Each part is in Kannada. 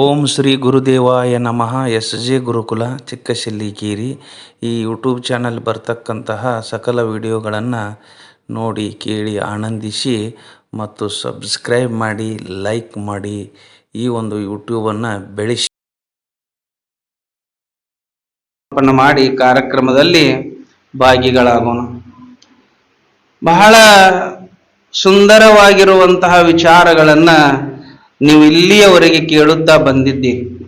ಓಂ ಶ್ರೀ ಗುರುದೇವಾಯ ನಮಃ. ಎಸ್ ಜೆ ಗುರುಕುಲ ಚಿಕ್ಕಶಿಲ್ಲಿಕೇರಿ ಈ ಯೂಟ್ಯೂಬ್ ಚಾನಲ್ ಬರ್ತಕ್ಕಂತಹ ಸಕಲ ವಿಡಿಯೋಗಳನ್ನು ನೋಡಿ ಕೇಳಿ ಆನಂದಿಸಿ ಮತ್ತು ಸಬ್ಸ್ಕ್ರೈಬ್ ಮಾಡಿ, ಲೈಕ್ ಮಾಡಿ. ಈ ಒಂದು ಯೂಟ್ಯೂಬನ್ನು ಬೆಳೆಸಿ. ಮಾಡಿ ಕಾರ್ಯಕ್ರಮದಲ್ಲಿ ಭಾಗಿಗಳಾಗೋಣ. ಬಹಳ ಸುಂದರವಾಗಿರುವಂತಹ ವಿಚಾರಗಳನ್ನ ನೀವು ಇಲ್ಲಿಯವರೆಗೆ ಕೇಳುತ್ತಾ ಬಂದಿದ್ದೀರಿ.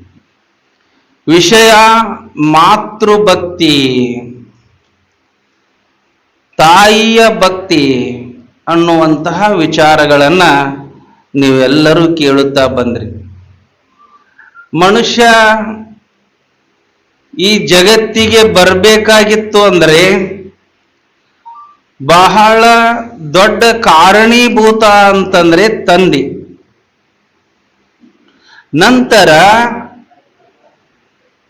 ವಿಷಯ ಮಾತೃಭಕ್ತಿ. ತಾಯಿಯ ಭಕ್ತಿ ಅನ್ನುವಂತಹ ವಿಚಾರಗಳನ್ನು ನೀವೆಲ್ಲರೂ ಕೇಳುತ್ತಾ ಬಂದ್ರಿ. ಮನುಷ್ಯ ಈ ಜಗತ್ತಿಗೆ ಬರಬೇಕಾಗಿತ್ತು ಅಂದ್ರೆ ಬಹಳ ದೊಡ್ಡ ಕಾರಣೀಭೂತ ಅಂತಂದ್ರೆ ತಂದೆ. ನಂತರ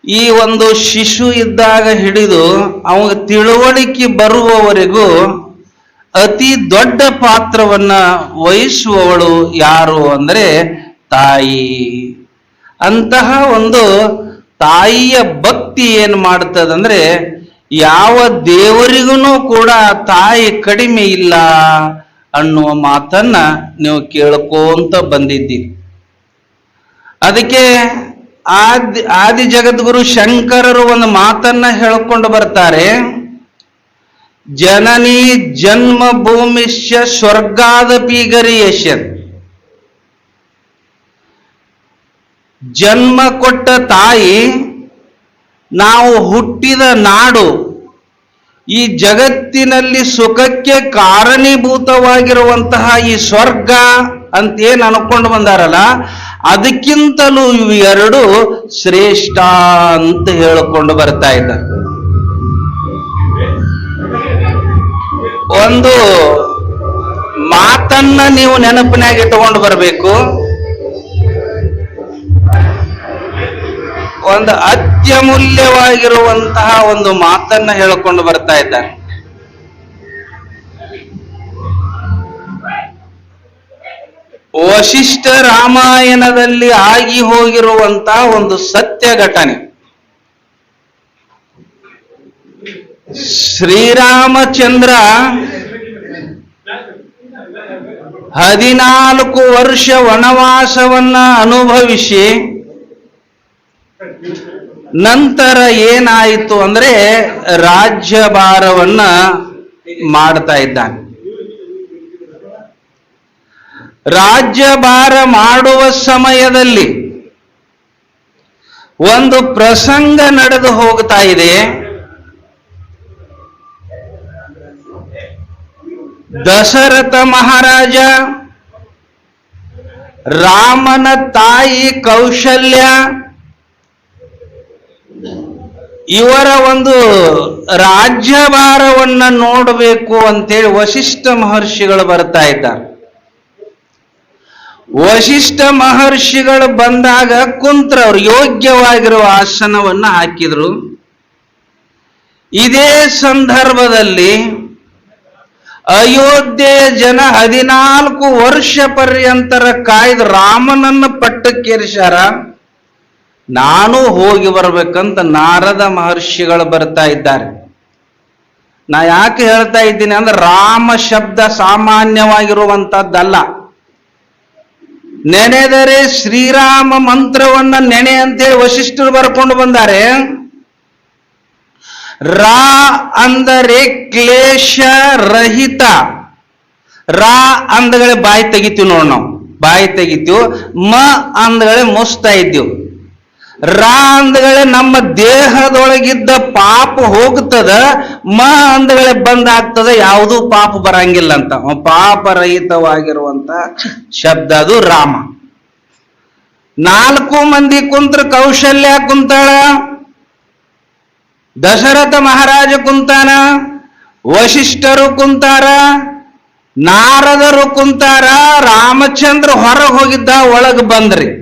ಈ ಒಂದು ಶಿಶು ಇದ್ದಾಗ ಹಿಡಿದು ಅವನಿಗೆ ತಿಳುವಳಿಕೆ ಬರುವವರೆಗೂ ಅತಿ ದೊಡ್ಡ ಪಾತ್ರವನ್ನ ವಹಿಸುವವಳು ಯಾರು ಅಂದ್ರೆ ತಾಯಿ. ಅಂತಹ ಒಂದು ತಾಯಿಯ ಭಕ್ತಿ ಏನು ಮಾಡ್ತದಂದ್ರೆ ಯಾವ ದೇವರಿಗೂ ಕೂಡ ತಾಯಿ ಕಡಿಮೆ ಇಲ್ಲ ಅನ್ನುವ ಮಾತನ್ನ ನೀವು ಕೇಳ್ಕೊಂತ ಬಂದಿದ್ದೀರಿ. ಅದಕ್ಕೆ ಆದಿ ಆದಿ ಜಗದ್ಗುರು ಶಂಕರರು ಒಂದು ಮಾತನ್ನ ಹೇಳ್ಕೊಂಡು ಬರ್ತಾರೆ. ಜನನಿ ಜನ್ಮ ಭೂಮಿಷ್ಯ ಸ್ವರ್ಗಾದ ಪೀಗರಿ ಯಶನ್ ಜನ್ಮ ಕೊಟ್ಟ ತಾಯಿ ನಾವು ಹುಟ್ಟಿದ ನಾಡು ಈ ಜಗತ್ತಿನಲ್ಲಿ ಸುಖಕ್ಕೆ ಕಾರಣೀಭೂತವಾಗಿರುವಂತಹ ಈ ಸ್ವರ್ಗ ಅಂತ ಏನ್ ಅನ್ಕೊಂಡು ಬಂದಾರಲ್ಲ, ಅದಕ್ಕಿಂತಲೂ ಇವು ಎರಡು ಶ್ರೇಷ್ಠ ಅಂತ ಹೇಳಿಕೊಂಡು ಬರ್ತಾ ಇದ್ದ ಒಂದು ಮಾತನ್ನ ನೀವು ನೆನಪಿನಾಗ ಇಟ್ಟುಕೊಂಡು ಬರಬೇಕು. ಒಂದು ಅತ್ಯಮೂಲ್ಯವಾಗಿರುವಂತಹ ಒಂದು ಮಾತನ್ನ ಹೇಳಿಕೊಂಡು ಬರ್ತಾ ಇದ್ದಾರೆ ವಶಿಷ್ಠ ರಾಮಾಯಣದಲ್ಲಿ ಆಗಿ ಹೋಗಿರುವಂತಹ ಒಂದು ಸತ್ಯ ಘಟನೆ ಶ್ರೀರಾಮಚಂದ್ರ ಹದಿನಾಲ್ಕು ವರ್ಷ ವನವಾಸವನ್ನ ಅನುಭವಿಸಿ ನಂತರ ಏನಾಯಿತು ಅಂದ್ರೆ ರಾಜ್ಯಭಾರವನ್ನ ಮಾಡ್ತಾ ಇದ್ದಾನೆ. ರಾಜ್ಯಭಾರ ಮಾಡುವ ಸಮಯದಲ್ಲಿ ಒಂದು ಪ್ರಸಂಗ ನಡೆದು ಹೋಗ್ತಾ ಇದೆ. ದಶರಥ ಮಹಾರಾಜ, ರಾಮನ ತಾಯಿ ಕೌಶಲ್ಯ ಇವರ ಒಂದು ರಾಜ್ಯಭಾರವನ್ನ ನೋಡಬೇಕು ಅಂತೇಳಿ ವಶಿಷ್ಠ ಮಹರ್ಷಿಗಳು ಬರ್ತಾ ಇದ್ದಾರೆ. ವಶಿಷ್ಠ ಮಹರ್ಷಿಗಳು ಬಂದಾಗ ಕುಂತ್ರವ್ರು ಯೋಗ್ಯವಾಗಿರುವ ಆಸನವನ್ನ ಹಾಕಿದ್ರು. ಇದೇ ಸಂದರ್ಭದಲ್ಲಿ ಅಯೋಧ್ಯೆಯ ಜನ ಹದಿನಾಲ್ಕು ವರ್ಷ ಪರ್ಯಂತರ ಕಾಯ್ದು ರಾಮನನ್ನು ಪಟ್ಟಕ್ಕೇರಿಸ್ಯಾರ. ನಾನು ಹೋಗಿ ಬರಬೇಕಂತ ನಾರದ ಮಹರ್ಷಿಗಳು ಬರ್ತಾ ಇದ್ದಾರೆ. ನಾ ಯಾಕೆ ಹೇಳ್ತಾ ಇದ್ದೀನಿ ಅಂದ್ರೆ ರಾಮ ಶಬ್ದ ಸಾಮಾನ್ಯವಾಗಿರುವಂತದ್ದಲ್ಲ. ನೆನೆದರೆ ಶ್ರೀರಾಮ ಮಂತ್ರವನ್ನ ನೆನೆ ಅಂತೇಳಿ ವಶಿಷ್ಠರು ಬರ್ಕೊಂಡು ಬಂದಾರೆ. ರಾ ಅಂದರೆ ಕ್ಲೇಶ ರಹಿತ. ರಾ ಅಂದಗಳೇ ಬಾಯಿ ತೆಗಿತೀವಿ ನೋಡ್ ನಾವು. ಬಾಯಿ ತೆಗಿತೀವಿ. ಮ ಅಂದಗಳೇ ಮುಸ್ತಾ ಇದ್ದೀವಿ. ರಾ ಅಂದಗಳೇ ನಮ್ಮ ದೇಹದೊಳಗಿದ್ದ ಪಾಪ ಹೋಗ್ತದ ಮ ಅಂದಗಳೇ ಬಂದಾಗ್ತದ, ಯಾವುದೂ ಪಾಪ ಬರಂಗಿಲ್ಲ ಅಂತ. ಪಾಪರಹಿತವಾಗಿರುವಂತ ಶಬ್ದ ಅದು ರಾಮ. ನಾಲ್ಕು ಮಂದಿ ಕುಂತ್ರ ಕೌಶಲ್ಯ ಕುಂತಾಳ. ದಶರಥ ಮಹಾರಾಜ ಕುಂತಾನ. ವಶಿಷ್ಠರು ಕುಂತಾರ. ನಾರದರು ಕುಂತಾರ. ರಾಮಚಂದ್ರ ಹೊರಗೆ ಹೋಗಿದ್ದ, ಒಳಗೆ ಬಂದ್ರಿ.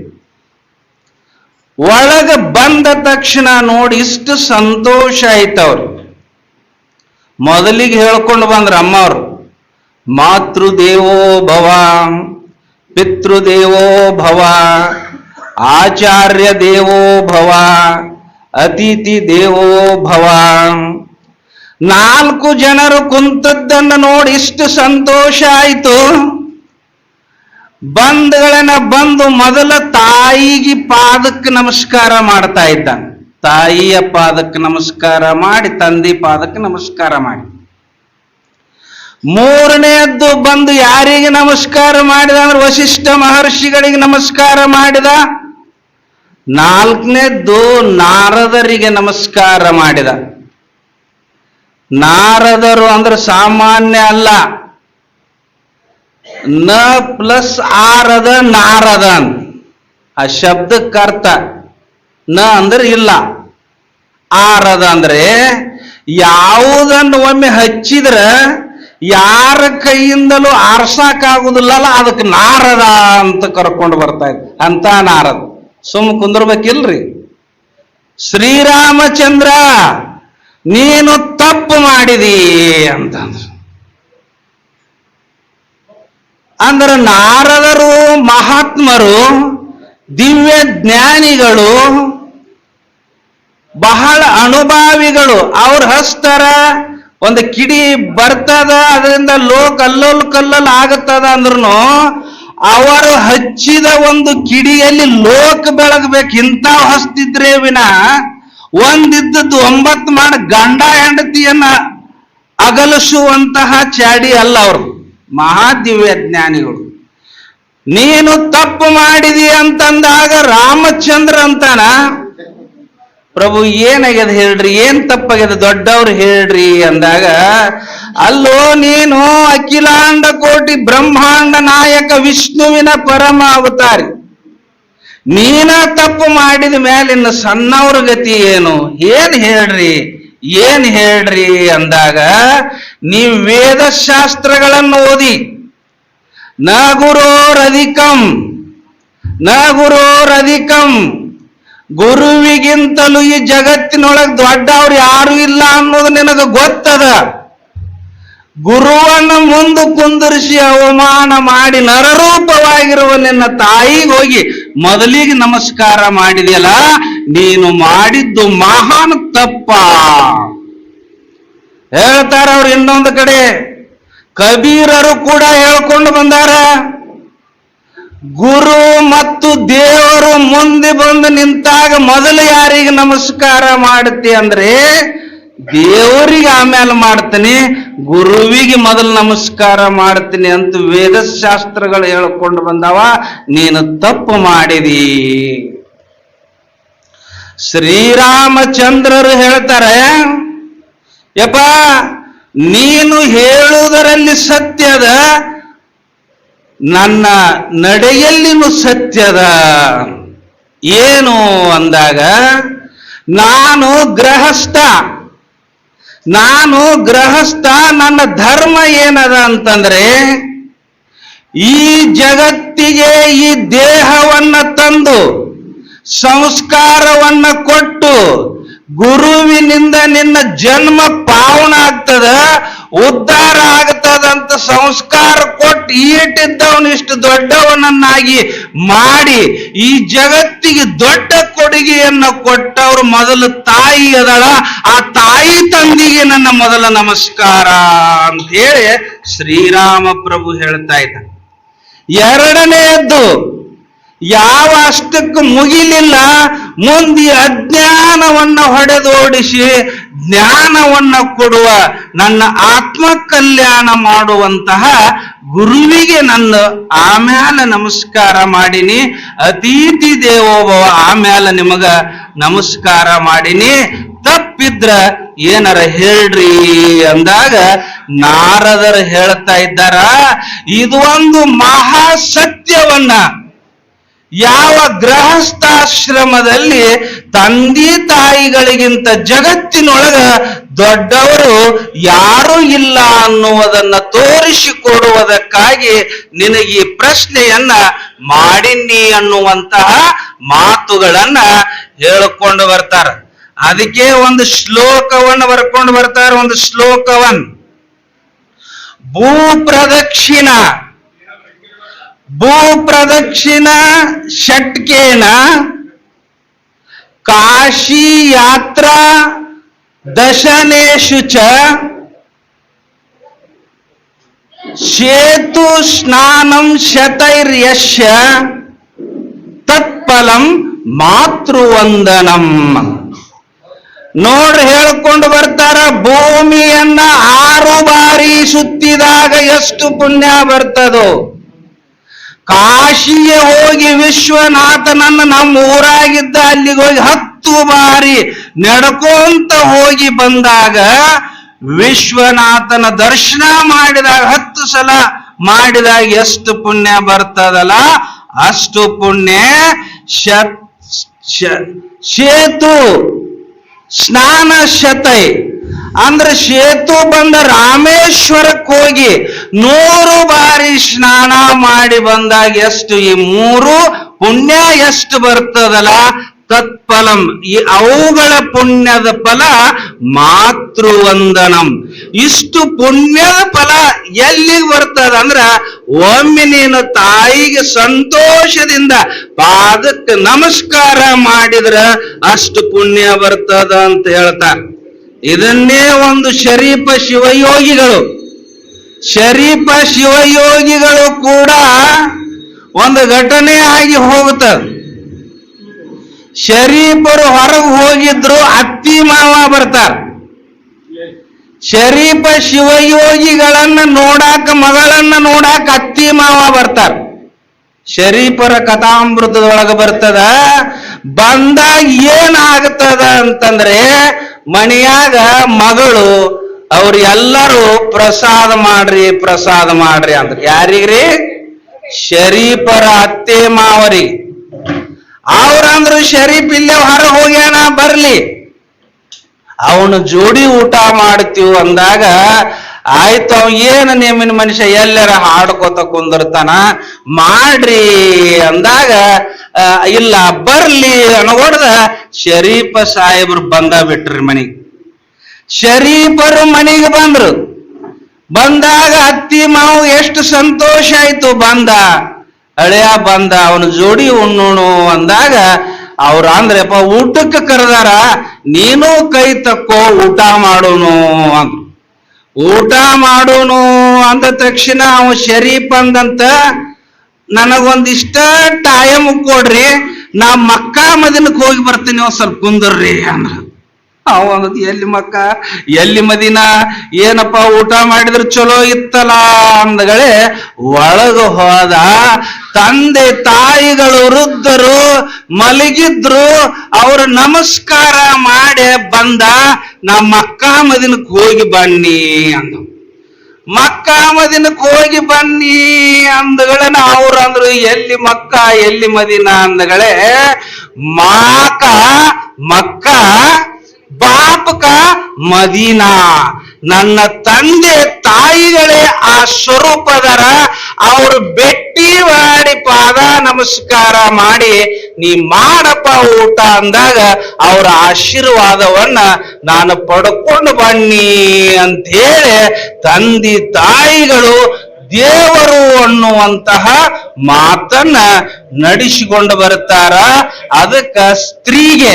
ಒಳಗೆ ಬಂದ ತಕ್ಷಣ ನೋಡಿ ಇಷ್ಟು ಸಂತೋಷ ಆಯ್ತವ್ರು. ಮೊದಲಿಗೆ ಹೇಳ್ಕೊಂಡು ಬಂದ್ರ ಅಮ್ಮವ್ರು ಮಾತೃದೇವೋ ಭವ ಪಿತೃದೇವೋ ಭವ, ಆಚಾರ್ಯ ದೇವೋ ಭವ, ಅತಿಥಿ ದೇವೋ ಭವ. ನಾಲ್ಕು ಜನರು ಕುಂತದ್ದನ್ನು ನೋಡಿ ಇಷ್ಟು ಸಂತೋಷ ಆಯಿತು. ಬಂಧುಗಳನ್ನ ಬಂದು ಮೊದಲ ತಾಯಿಗೆ ಪಾದಕ್ಕೆ ನಮಸ್ಕಾರ ಮಾಡ್ತಾ ಇದ್ದ. ತಾಯಿಯ ಪಾದಕ್ಕೆ ನಮಸ್ಕಾರ ಮಾಡಿ, ತಂದೆ ಪಾದಕ್ಕೆ ನಮಸ್ಕಾರ ಮಾಡಿ. ಮೂರನೆಯದ್ದು ಬಂದು ಯಾರಿಗೆ ನಮಸ್ಕಾರ ಮಾಡಿದ ಅಂದ್ರೆ ವಶಿಷ್ಠ ಮಹರ್ಷಿಗಳಿಗೆ ನಮಸ್ಕಾರ ಮಾಡಿದ. ನಾಲ್ಕನೇದ್ದು ನಾರದರಿಗೆ ನಮಸ್ಕಾರ ಮಾಡಿದ. ನಾರದರು ಅಂದ್ರೆ ಸಾಮಾನ್ಯ ಅಲ್ಲ. ನ ಪ್ಲಸ್ ಆರದ ನಾರದ ಅಂತ. ಆ ಶಬ್ದಕ್ಕೆ ಅರ್ಥ. ನ ಅಂದ್ರೆ ಇಲ್ಲ. ಆರದ ಅಂದ್ರೆ ಯಾವುದನ್ನು ಒಮ್ಮೆ ಹಚ್ಚಿದ್ರ ಯಾರ ಕೈಯಿಂದಲೂ ಆರ್ಸಕ್ಕಾಗುದಿಲ್ಲಲ್ಲ, ಅದಕ್ಕೆ ನಾರದ ಅಂತ ಕರ್ಕೊಂಡು ಬರ್ತಾ ಇದ್ದ ಅಂತ ನಾರದ. ಸುಮ್ ಕುಂದ್ರಬೇಕಿಲ್ರಿ? ಶ್ರೀರಾಮಚಂದ್ರ, ನೀನು ತಪ್ಪು ಮಾಡಿದಿ ಅಂತಂದ್ರು. ಅಂದ್ರೆ ನಾರದರು, ಮಹಾತ್ಮರು, ದಿವ್ಯ ಜ್ಞಾನಿಗಳು, ಬಹಳ ಅನುಭಾವಿಗಳು. ಅವ್ರ ಹಸ್ತರ ಒಂದು ಕಿಡಿ ಬರ್ತದ, ಅದರಿಂದ ಲೋಕ ಅಲ್ಲೋಲ್ ಕಲ್ಲಲ್ ಆಗತ್ತದ ಅಂದ್ರೂ ಅವರು ಹಚ್ಚಿದ ಒಂದು ಕಿಡಿಯಲ್ಲಿ ಲೋಕ ಬೆಳಗ್ಬೇಕು. ಇಂತ ಹಸ್ತಿದ್ರೆ ವಿನ ಒಂದಿದ್ದದ್ದು ಒಂಬತ್ತು ಮಾಡಿ ಗಂಡ ಹೆಂಡತಿಯನ್ನ ಅಗಲಿಸುವಂತಹ ಚಾಡಿ ಅಲ್ಲ ಅವರು ಮಹಾದಿವ್ಯ ಜ್ಞಾನಿಗಳು ನೀನು ತಪ್ಪು ಮಾಡಿದಿ ಅಂತಂದಾಗ ರಾಮಚಂದ್ರ ಅಂತಾನ? ಪ್ರಭು ಏನಾಗ್ಯದ ಹೇಳ್ರಿ? ಏನ್ ತಪ್ಪಾಗ್ಯದ? ದೊಡ್ಡವ್ರು ಹೇಳ್ರಿ ಅಂದಾಗ, ಅಲ್ಲೋ ನೀನು ಅಖಿಲಾಂಡ ಕೋಟಿ ಬ್ರಹ್ಮಾಂಡ ನಾಯಕ ವಿಷ್ಣುವಿನ ಪರಮ ಅವತಾರಿ. ನೀನ ತಪ್ಪು ಮಾಡಿದ ಮೇಲೆ ಇನ್ನು ಸಣ್ಣವ್ರ ಗತಿ ಏನು? ಏನ್ ಹೇಳ್ರಿ? ಏನ್ ಹೇಳ್ರಿ ಅಂದಾಗ, ನೀವು ವೇದಶಾಸ್ತ್ರಗಳನ್ನು ಓದಿ. ನ ಗುರೋರಧಿಕಂ ನ ಗುರೋರಧಿಕಂ. ಗುರುವಿಗಿಂತಲೂ ಈ ಜಗತ್ತಿನೊಳಗೆ ದೊಡ್ಡವ್ರು ಯಾರು ಇಲ್ಲ ಅನ್ನೋದು ನಿನಗೆ ಗೊತ್ತದ? ಗುರುವನ್ನ ಮುಂದೆ ಕುಂದಿರಿಸಿ ಅವಮಾನ ಮಾಡಿ ನರರೂಪವಾಗಿರುವ ನಿನ್ನ ತಾಯಿಗೆ ಹೋಗಿ ಮೊದಲಿಗೆ ನಮಸ್ಕಾರ ಮಾಡಿದೆಯಲ್ಲ ನೀನು ಮಾಡಿದ್ದು ಮಹಾನ್ ತಪ್ಪ. ಹೇಳ್ತಾರ ಅವ್ರು ಇನ್ನೊಂದು ಕಡೆ. ಕಬೀರರು ಕೂಡ ಹೇಳ್ಕೊಂಡು ಬಂದಾರ. ಗುರು ಮತ್ತು ದೇವರು ಮುಂದೆ ಬಂದು ನಿಂತಾಗ ಮೊದಲು ಯಾರಿಗೆ ನಮಸ್ಕಾರ ಮಾಡುತ್ತೆ ಅಂದ್ರೆ ದೇವರಿಗೆ ಆಮೇಲೆ ಮಾಡ್ತೀನಿ, ಗುರುವಿಗೆ ಮೊದಲು ನಮಸ್ಕಾರ ಮಾಡ್ತೀನಿ ಅಂತ ವೇದಶಾಸ್ತ್ರಗಳು ಹೇಳ್ಕೊಂಡು ಬಂದವ, ನೀನು ತಪ್ಪು ಮಾಡಿದಿ. ಶ್ರೀರಾಮಚಂದ್ರರು ಹೇಳ್ತಾರೆ, ಯಪ್ಪ, ನೀನು ಹೇಳುವುದರಲ್ಲಿ ಸತ್ಯದ, ನನ್ನ ನಡೆಯಲ್ಲಿನೂ ಸತ್ಯದ. ಏನು ಅಂದಾಗ, ನಾನು ಗೃಹಸ್ಥ ನಾನು ಗೃಹಸ್ಥ, ನನ್ನ ಧರ್ಮ ಏನದ ಅಂತಂದ್ರೆ, ಈ ಜಗತ್ತಿಗೆ ಈ ದೇಹವನ್ನ ತಂದು ಸಂಸ್ಕಾರವನ್ನ ಕೊಟ್ಟು ಗುರುವಿನಿಂದ ನಿನ್ನ ಜನ್ಮ ಪಾವನ ಆಗ್ತದ, ಉದ್ಧಾರ ಆಗ್ತದಂತ ಸಂಸ್ಕಾರ ಕೊಟ್ಟು ಈಟಿದ್ದವನು ಇಷ್ಟು ದೊಡ್ಡವನನ್ನಾಗಿ ಮಾಡಿ ಈ ಜಗತ್ತಿಗೆ ದೊಡ್ಡ ಕೊಡುಗೆಯನ್ನ ಕೊಟ್ಟವ್ರು ಮೊದಲು ತಾಯಿ ಅದಳ. ಆ ತಾಯಿ ತಂದಿಗೆ ನನ್ನ ಮೊದಲ ನಮಸ್ಕಾರ ಅಂತ ಹೇಳಿ ಶ್ರೀರಾಮ ಪ್ರಭು ಹೇಳ್ತಾ ಇದ್ದ. ಎರಡನೆಯದ್ದು ಯಾವ ಅಷ್ಟಕ್ಕೂ ಮುಗಿಲಿಲ್ಲ. ಮುಂದೆ ಅಜ್ಞಾನವನ್ನ ಹೊಡೆದೋಡಿಸಿ ಜ್ಞಾನವನ್ನ ಕೊಡುವ ನನ್ನ ಆತ್ಮ ಕಲ್ಯಾಣ ಮಾಡುವಂತಹ ಗುರುವಿಗೆ ನನ್ನ ಆಮ್ಯಾಲ ನಮಸ್ಕಾರ ಮಾಡಿನಿ. ಅತಿಥಿ ದೇವೋಭವ ಆಮ್ಯಾಲ ನಿಮಗ ನಮಸ್ಕಾರ ಮಾಡಿನಿ. ತಪ್ಪಿದ್ರ ಏನಾರ ಹೇಳ್ರಿ ಅಂದಾಗ ನಾರದರು ಹೇಳ್ತಾ ಇದ್ದಾರ, ಇದು ಒಂದು ಮಹಾ ಸತ್ಯವನ್ನ ಯಾವ ಗೃಹಸ್ಥಾಶ್ರಮದಲ್ಲಿ ತಂದೆ ತಾಯಿಗಳಿಗಿಂತ ಜಗತ್ತಿನೊಳಗ ದೊಡ್ಡವರು ಯಾರೂ ಇಲ್ಲ ಅನ್ನುವುದನ್ನ ತೋರಿಸಿಕೊಡುವುದಕ್ಕಾಗಿ ನಿನಗೆ ಈ ಪ್ರಶ್ನೆಯನ್ನ ಮಾಡಿನಿ ಅನ್ನುವಂತಹ ಮಾತುಗಳನ್ನ ಹೇಳಿಕೊಂಡು ಬರ್ತಾರ. ಅದಕ್ಕೆ ಒಂದು ಶ್ಲೋಕವನ್ನು ಬರ್ಕೊಂಡು ಬರ್ತಾರೆ, ಒಂದು ಶ್ಲೋಕವನ್ ಭೂ ಪ್ರದಕ್ಷಿಣ ಭೂ ಪ್ರದಕ್ಷಿಣ ಷಟ್ಕೇಣ ಕಾಶಿ ಯಾತ್ರಾ ದಶನೇಶು ಚ ಸೇತು ಸ್ನಾನಂ ಶತೈರ್ಯಶ್ಯ ತತ್ಫಲಂ ಮಾತೃವಂದನಂ. ನೋಡ್ರಿ ಹೇಳ್ಕೊಂಡು ಬರ್ತಾರ, ಭೂಮಿಯನ್ನ ಆರು ಬಾರಿ ಸುತ್ತಿದಾಗ ಎಷ್ಟು ಪುಣ್ಯ ಬರ್ತದೋ. ಕಾಶಿಗೆ ಹೋಗಿ ವಿಶ್ವನಾಥನನ್ನ ನಮ್ಮ ಊರಾಗಿದ್ದ ಅಲ್ಲಿಗೆ ಹೋಗಿ ಹತ್ತು ಬಾರಿ ನಡ್ಕೊಂತ ಹೋಗಿ ಬಂದಾಗ ವಿಶ್ವನಾಥನ ದರ್ಶನ ಮಾಡಿದಾಗ, ಹತ್ತು ಸಲ ಮಾಡಿದಾಗ ಎಷ್ಟು ಪುಣ್ಯ ಬರ್ತದಲ್ಲ? ಅಷ್ಟು ಪುಣ್ಯ ಶೇತು ಸ್ನಾನ ಶತೈ. ಅಂದ್ರೆ ಸೇತು ಬಂದ ರಾಮೇಶ್ವರಕ್ಕೆ ಹೋಗಿ ನೂರು ಬಾರಿ ಸ್ನಾನ ಮಾಡಿ ಬಂದಾಗ ಎಷ್ಟು? ಈ ಮೂರು ಪುಣ್ಯ ಎಷ್ಟು ಬರ್ತದಲ್ಲ? ತತ್ಫಲಂ. ಈ ಅವುಗಳ ಪುಣ್ಯದ ಫಲ ಮಾತೃವಂದನಂ. ಇಷ್ಟು ಪುಣ್ಯದ ಫಲ ಎಲ್ಲಿಗೆ ಬರ್ತದ ಅಂದ್ರ ಒಮ್ಮೆ ನೀನು ತಾಯಿಗೆ ಸಂತೋಷದಿಂದ ಪಾದಕ್ಕೆ ನಮಸ್ಕಾರ ಮಾಡಿದ್ರ ಅಷ್ಟು ಪುಣ್ಯ ಬರ್ತದ ಅಂತ ಹೇಳ್ತಾರೆ ಇದನ್ನೇ ಒಂದು ಶರೀಫ ಶಿವಯೋಗಿಗಳು. ಶರೀಫ ಶಿವಯೋಗಿಗಳು ಕೂಡ ಒಂದು ಘಟನೆ ಆಗಿ ಹೋಗುತ್ತದೆ ಶರೀಫರು ಹೊರಗೆ ಹೋಗಿದ್ರು, ಅತ್ತಿ ಮಾವ ಬರ್ತಾರ. ಶರೀಫ ಶಿವಯೋಗಿಗಳನ್ನ ನೋಡಾಕ, ಮಗಳನ್ನ ನೋಡಾಕ ಅತ್ತಿ ಮಾವ ಬರ್ತಾರ. ಶರೀಫರ ಕಥಾಮೃತದೊಳಗೆ ಬರ್ತದ, ಬಂದಾಗ ಏನಾಗ್ತದ ಅಂತಂದ್ರೆ ಮನೆಯಾಗ ಮಗಳು, ಅವ್ರು ಎಲ್ಲರೂ ಪ್ರಸಾದ ಮಾಡ್ರಿ ಪ್ರಸಾದ ಮಾಡ್ರಿ ಅಂತ ಯಾರಿಗ್ರಿ? ಶರೀಫರ ಅತ್ತೆ ಮಾವರಿ. ಅವ್ರಂದ್ರು ಶರೀಫ್ ಇಲ್ಲೇ ಹೊರ ಹೋಗ್ಯಾನ, ಬರ್ಲಿ. ಅವನು ಜೋಡಿ ಊಟ ಮಾಡ್ತೀವಿ ಅಂದಾಗ, ಆಯ್ತು ಅವ ಏನು ನಿಮ್ಮಿನ ಮನುಷ್ಯ ಎಲ್ಲರ ಹಾಡ್ಕೋತ ಕುಂದಿರ್ತಾನ, ಮಾಡ್ರಿ ಅಂದಾಗ ಇಲ್ಲ ಬರ್ಲಿ ಅನ್ಕೊಡ್ದ ಶರೀಫ ಸಾಹೇಬ್ರು ಬಂದ ಬಿಟ್ರಿ ಮನೆಗೆ. ಶರೀಫರು ಮನೆಗೆ ಬಂದ್ರು. ಬಂದಾಗ ಅತ್ತಿ ಮಾವು ಎಷ್ಟು ಸಂತೋಷ ಆಯ್ತು ಬಂದ. ಹಳೆಯ ಬಂದ ಅವನ ಜೋಡಿ ಉಣ್ಣುಣು ಅಂದಾಗ ಅವ್ರ ಅಂದ್ರಪ್ಪ, ಊಟಕ್ಕೆ ಕರೆದಾರ, ನೀನು ಕೈ ತಕ್ಕೋ ಊಟ ಮಾಡೋನು ಅಂದ್ರು. ಊಟ ಮಾಡೋನು ಅಂದ ತಕ್ಷಣ ಅವ ಶರೀಫ್ ಅಂದಂತ, ನನಗೊಂದಿಷ್ಟ ಟೈಮ್ ಕೊಡ್ರಿ ನಾ ಮಕ್ಕ ಮದಿನಕ್ಕೆ ಹೋಗಿ ಬರ್ತೀನಿ ಒಂದ್ ಸ್ವಲ್ಪ ಕುಂದರ್ರಿ ಅಂದ್ರ. ಅವ ಎಲ್ಲಿ ಮಕ್ಕ, ಎಲ್ಲಿ ಮದಿನ, ಏನಪ್ಪ ಊಟ ಮಾಡಿದ್ರೆ ಚಲೋ ಇತ್ತಲ್ಲ ಅಂದಗಳೇ, ಒಳಗ ಹೋದ ತಂದೆ ತಾಯಿಗಳು ವೃದ್ಧರು ಮಲಗಿದ್ರು, ಅವ್ರ ನಮಸ್ಕಾರ ಮಾಡಿ ಬಂದ ನಮ್ಮ ಅಕ್ಕ ಮದಿನಕ್ಕೆ ಹೋಗಿ ಬನ್ನಿ ಅಂದ ಮಕ್ಕಾ ಮದಿನಕ್ಕೆ ಹೋಗಿ ಬನ್ನಿ ಅಂದಗಳನ್ನ ಅವ್ರು ಅಂದ್ರು. ಎಲ್ಲಿ ಮಕ್ಕ, ಎಲ್ಲಿ ಮದಿನ ಅಂದಗಳೇ, ಮಾಕ, ಮಕ್ಕ, ಬಾಪಕ, ಮದೀನಾ. ನನ್ನ ತಂದೆ ತಾಯಿಗಳೇ ಆ ಸ್ವರೂಪದರ ಅವರು ಬೆಟ್ಟಿ ಮಾಡಿ ಪಾದ ನಮಸ್ಕಾರ ಮಾಡಿ, ನೀ ಮಾಡಪ್ಪ ಊಟ ಅಂದಾಗ ಅವರ ಆಶೀರ್ವಾದವನ್ನ ನಾನು ಪಡ್ಕೊಂಡು ಬನ್ನಿ ಅಂತ ಹೇಳಿ ತಂದಿ ತಾಯಿಗಳು ದೇವರು ಅನ್ನುವಂತಹ ಮಾತನ್ನ ನಡೆಸಿಕೊಂಡು ಬರುತ್ತಾರ. ಅದಕ್ಕ ಸ್ತ್ರೀಗೆ,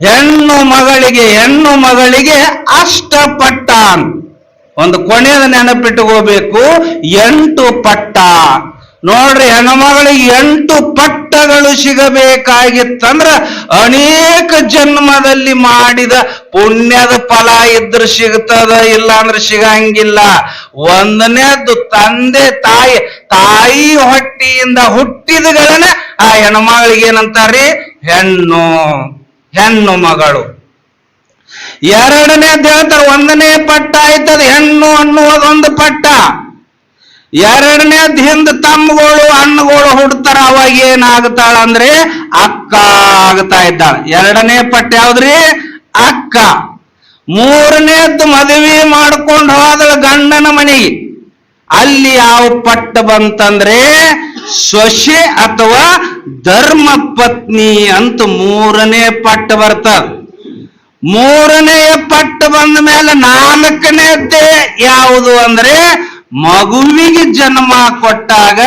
ಹೆಣ್ಣು ಮಗಳಿಗೆ ಹೆಣ್ಣು ಮಗಳಿಗೆ ಅಷ್ಟಪಟ್ಟ ಒಂದು ಕೊನೆಯದ ನೆನಪಿಟ್ಟುಕೋಬೇಕು ಎಂಟು ಪಟ್ಟ. ನೋಡ್ರಿ ಹೆಣ್ಮಗಳಿಗೆ ಎಂಟು ಪಟ್ಟಗಳು ಸಿಗಬೇಕಾಗಿತ್ತಂದ್ರ ಅನೇಕ ಜನ್ಮದಲ್ಲಿ ಮಾಡಿದ ಪುಣ್ಯದ ಫಲ ಇದ್ರೆ ಸಿಗ್ತದ ಇಲ್ಲ ಅಂದ್ರೆ ಸಿಗಂಗಿಲ್ಲ. ಒಂದನೇದ್ದು ತಂದೆ ತಾಯಿ ತಾಯಿ ಹೊಟ್ಟಿಯಿಂದ ಹುಟ್ಟಿದಗಳನ್ನ ಆ ಹೆಣ್ಮಗಳಿಗೆ ಏನಂತಾರ್ರಿ? ಹೆಣ್ಣು ಹೆಣ್ಣು ಮಗಳು. ಎರಡನೇದ್ದು ಹೇಳ್ತಾರೆ, ಒಂದನೇ ಪಟ್ಟ ಆಯ್ತದ, ಹೆಣ್ಣು ಅನ್ನುವುದೊಂದು ಪಟ್ಟ. ಎರಡನೇದ್ ಹಿಂದ ತಮ್ಮಗಳು, ಅಣ್ಣಗಳು ಹುಡ್ತಾರ, ಅವಾಗ ಏನಾಗ್ತಾಳ ಅಂದ್ರೆ ಅಕ್ಕ ಆಗ್ತಾ ಇದ್ದಾಳ. ಎರಡನೇ ಪಟ್ಟ ಯಾವ್ದ್ರಿ? ಅಕ್ಕ. ಮೂರನೇದ್ದು ಮದುವೆ ಮಾಡ್ಕೊಂಡು ಹೋದಳ ಗಂಡನ ಮನೆಗೆ. ಅಲ್ಲಿ ಯಾವ ಪಟ್ಟ ಬಂತಂದ್ರೆ ಸೊಸೆ ಅಥವಾ ಧರ್ಮ ಪತ್ನಿ ಅಂತ ಮೂರನೇ ಪಟ್ಟ ಬರ್ತದ. ಮೂರನೆಯ ಪಟ್ಟ ಬಂದ ಮೇಲೆ ನಾಲ್ಕನೇದ್ದೇ ಯಾವುದು ಅಂದ್ರೆ ಮಗುವಿಗೆ ಜನ್ಮ ಕೊಟ್ಟಾಗ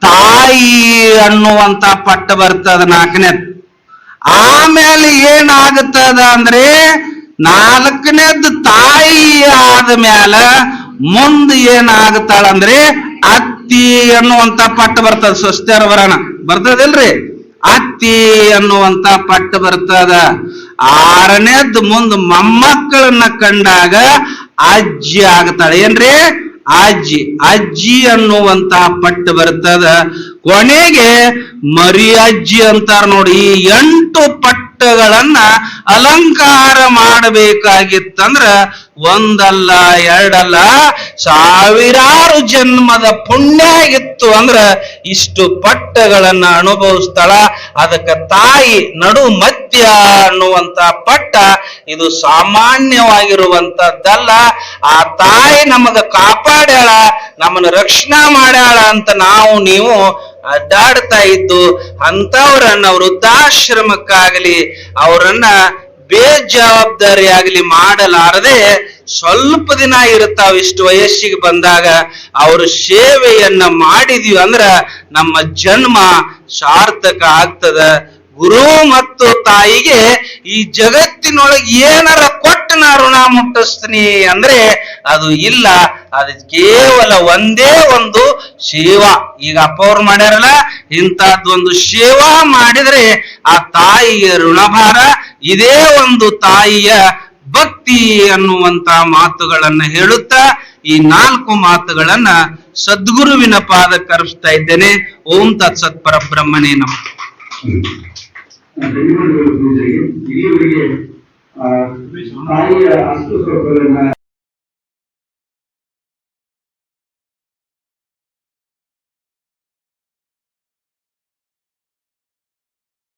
ತಾಯಿ ಅನ್ನುವಂತ ಪಟ್ಟ ಬರ್ತದ ನಾಲ್ಕನೇ. ಆಮೇಲೆ ಏನಾಗುತ್ತದ ಅಂದ್ರೆ ನಾಲ್ಕನೇದ್ ತಾಯಿ ಆದ ಮ್ಯಾಲ ಮುಂದೆ ಏನಾಗುತ್ತಾಳಂದ್ರೆ ಅತ್ತಿ ಅನ್ನುವಂತ ಪಟ್ಟ ಬರ್ತದ. ಸ್ವಸ್ಥರ ವರಣ ಬರ್ತದಿಲ್ರಿ? ಅತ್ತಿ ಅನ್ನುವಂತ ಪಟ್ಟ ಬರ್ತದ. ಆರನೇದ್ ಮುಂದ್ ಮೊಮ್ಮಕ್ಕಳನ್ನ ಕಂಡಾಗ ಅಜ್ಜಿ ಆಗ್ತಾಳೆ ಏನ್ರಿ? ಅಜ್ಜಿ ಅಜ್ಜಿ ಅನ್ನುವಂತ ಪಟ್ಟು ಬರ್ತದ. ಕೊನೆಗೆ ಮರಿ ಅಜ್ಜಿ ಅಂತಾರ ನೋಡಿ ಈ ಎಂಟು ಪಟ್ಟಗಳನ್ನ ಅಲಂಕಾರ ಮಾಡಬೇಕಾಗಿತ್ತಂದ್ರ ಒಂದಲ್ಲ, ಎರಡಲ್ಲ, ಸಾವಿರಾರು ಜನ್ಮದ ಪುಣ್ಯ ಆಗಿತ್ತು ಅಂದ್ರ ಇಷ್ಟು ಪಟ್ಟಗಳನ್ನ ಅನುಭವಿಸ್ತಾಳ ಅದಕ್ಕೆ ತಾಯಿ ನಡು ಮಧ್ಯ ಅನ್ನುವಂತ ಪಟ್ಟ ಇದು ಸಾಮಾನ್ಯವಾಗಿರುವಂತದ್ದಲ್ಲ. ಆ ತಾಯಿ ನಮಗ ಕಾಪಾಡ್ಯಾಳ, ನಮ್ಮನ್ನ ರಕ್ಷಣಾ ಮಾಡ್ಯಾಳ ಅಂತ ನಾವು ನೀವು ಅಡ್ಡಾಡ್ತಾ ಇದ್ದು ಅಂತವರನ್ನ ವೃದ್ಧಾಶ್ರಮಕ್ಕಾಗಲಿ ಅವರನ್ನ ಬೇಜವಾಬ್ದಾರಿ ಆಗಲಿ ಮಾಡಲಾರದೆ ಸ್ವಲ್ಪ ದಿನ ಇರ್ತಾವ ಇಷ್ಟು ವಯಸ್ಸಿಗೆ ಬಂದಾಗ ಅವ್ರ ಸೇವೆಯನ್ನ ಮಾಡಿದೀವಿ ಅಂದ್ರ ನಮ್ಮ ಜನ್ಮ ಸಾರ್ಥಕ ಆಗ್ತದ. ಗುರು ಮತ್ತು ತಾಯಿಗೆ ಈ ಜಗತ್ತಿನೊಳಗೆ ಏನಾರ ಕೊಟ್ಟು ನಾ ಋಣ ಮುಟ್ಟಿಸ್ತೀನಿ ಅಂದ್ರೆ ಅದು ಇಲ್ಲ. ಅದು ಕೇವಲ ಒಂದೇ ಒಂದು ಸೇವಾ. ಈಗ ಅಪ್ಪ ಅವ್ರು ಮಾಡ್ಯಾರಲ್ಲ ಇಂತಹದ್ದೊಂದು ಸೇವಾ ಮಾಡಿದ್ರೆ ಆ ತಾಯಿಯ ಋಣಭಾರ, ಇದೇ ಒಂದು ತಾಯಿಯ ಭಕ್ತಿ ಅನ್ನುವಂತ ಮಾತುಗಳನ್ನ ಹೇಳುತ್ತಾ ಈ ನಾಲ್ಕು ಮಾತುಗಳನ್ನ ಸದ್ಗುರುವಿನ ಪಾದ ಕರೆಸ್ತಾ ಇದ್ದೇನೆ. ಓಂ ತತ್ಸತ್ ಪರಬ್ರಹ್ಮನೇ ನಮಃ. ಧನ್ಯವಾದಗಳು ಪೂಜೆಗೆ ಇಲ್ಲಿಯವರೆಗೆ ಆ, ತಾಯಿಯ ಅಸ್ತು ಸ್ವರೂಪಗಳನ್ನ